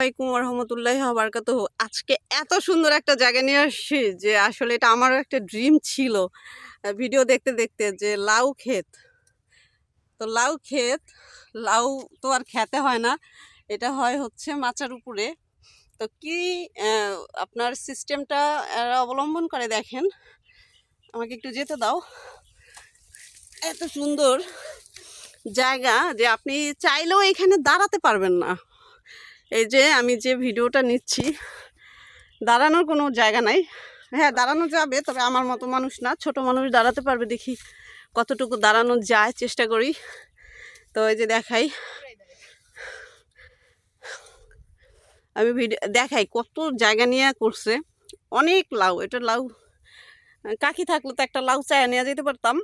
আসসালামাইকুম রহমতুল্লাহ বারকাত আজকে এত সুন্দর একটা জায়গা নিয়ে আসছি যে আসলে এটা আমারও একটা ড্রিম ছিল। ভিডিও দেখতে দেখতে যে লাউ ক্ষেত। তো লাউ ক্ষেত, লাউ তো আর খেতে হয় না। এটা হয় হচ্ছে মাচার উপরে। তো কি আপনার সিস্টেমটা অবলম্বন করে দেখেন। আমাকে একটু যেতে দাও। এত সুন্দর জায়গা যে আপনি চাইলেও এখানে দাঁড়াতে পারবেন না। এই যে আমি যে ভিডিওটা নিচ্ছি, দাঁড়ানোর কোনো জায়গা নাই। হ্যাঁ দাঁড়ানো যাবে, তবে আমার মতো মানুষ না, ছোট মানুষ দাঁড়াতে পারবে দেখি কতটুকু দাঁড়ানো যায়, চেষ্টা করি। তো এই যে দেখাই। আমি ভিডিও দেখাই কত জায়গা নিয়ে করছে। অনেক লাউ, এটা লাউ, কাকি থাকলে তো একটা লাউ চায়া নিয়ে যেতে পারতাম।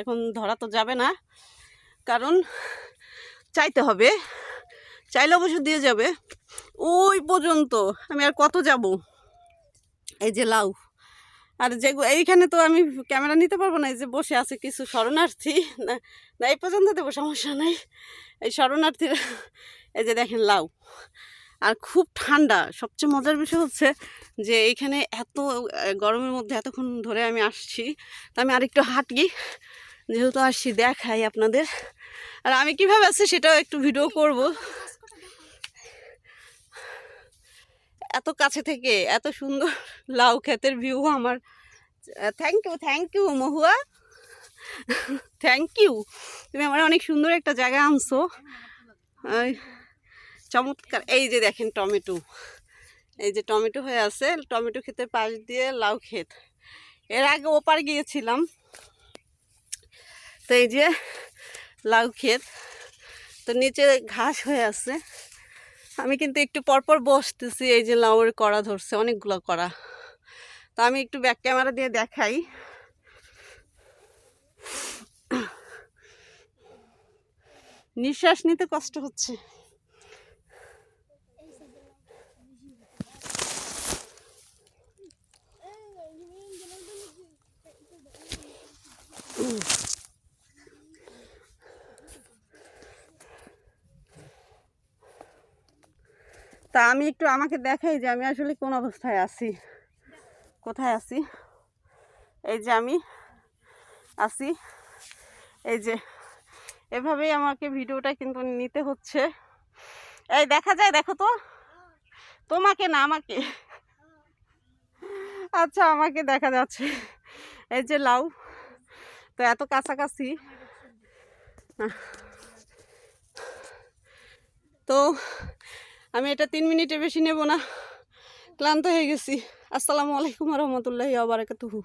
এখন ধরা তো যাবে না, কারণ চাইতে হবে। চাইলে অবশ্য দিয়ে যাবে। ওই পর্যন্ত, আমি আর কত যাব? এই যে লাউ। আর যে এইখানে তো আমি ক্যামেরা নিতে পারব না, এই যে বসে আছে কিছু শরণার্থী। না না, এই পর্যন্ত দেবো, সমস্যা নাই। এই শরণার্থীরা, এই যে দেখেন লাউ। আর খুব ঠান্ডা। সবচেয়ে মজার বিষয় হচ্ছে যে এইখানে এত গরমের মধ্যে এতক্ষণ ধরে আমি আসছি, তো আমি আরেকটু হাঁটি। যেহেতু আসছি দেখাই আপনাদের। আর আমি কীভাবে আছি সেটাও একটু ভিডিও করব। এত কাছে থেকে এত সুন্দর লাউ ক্ষেতের ভিউ আমার। Thank you thank you Mahua. Thank you তুমি আমার অনেক সুন্দর একটা জায়গা আনছো। চমৎকার। এই যে দেখেন টমেটো। এই যে টমেটো হয়ে আছে, টমেটো ক্ষেতের পাশ দিয়ে লাউ ক্ষেত। এর আগে ওপার গিয়েছিলাম। তো এই যে লাউ ক্ষেত। তো নিচে ঘাস হয়ে আছে। আমি কিন্তু একটু পরপর বসতেছি, এই যে লাউয়ের কড়া ধরছে, অনেকগুলো কড়া। তো আমি একটু ব্যাক ক্যামেরা দিয়ে দেখাই। নিঃশ্বাস নিতে কষ্ট হচ্ছে। তা আমি একটু আমাকে দেখাই যে আমি আসলে কোন অবস্থায় আছি। কোথায় আছি? এই যে আমি আছি। এই যে, এভাবেই আমাকে ভিডিওটা কিন্তু নিতে হচ্ছে। এই দেখা যায়, দেখো তো। তোমাকে না, আমাকে। আচ্ছা আমাকে দেখা যাচ্ছে। এই যে লাউ। তো এত কাছাকাছি। তো আমি এটা তিন মিনিটের বেশি নেব না। ক্লান্ত হয়ে গেছি। আসসালামু আলাইকুম রহমতুল্লাহি আবরাকাতুহু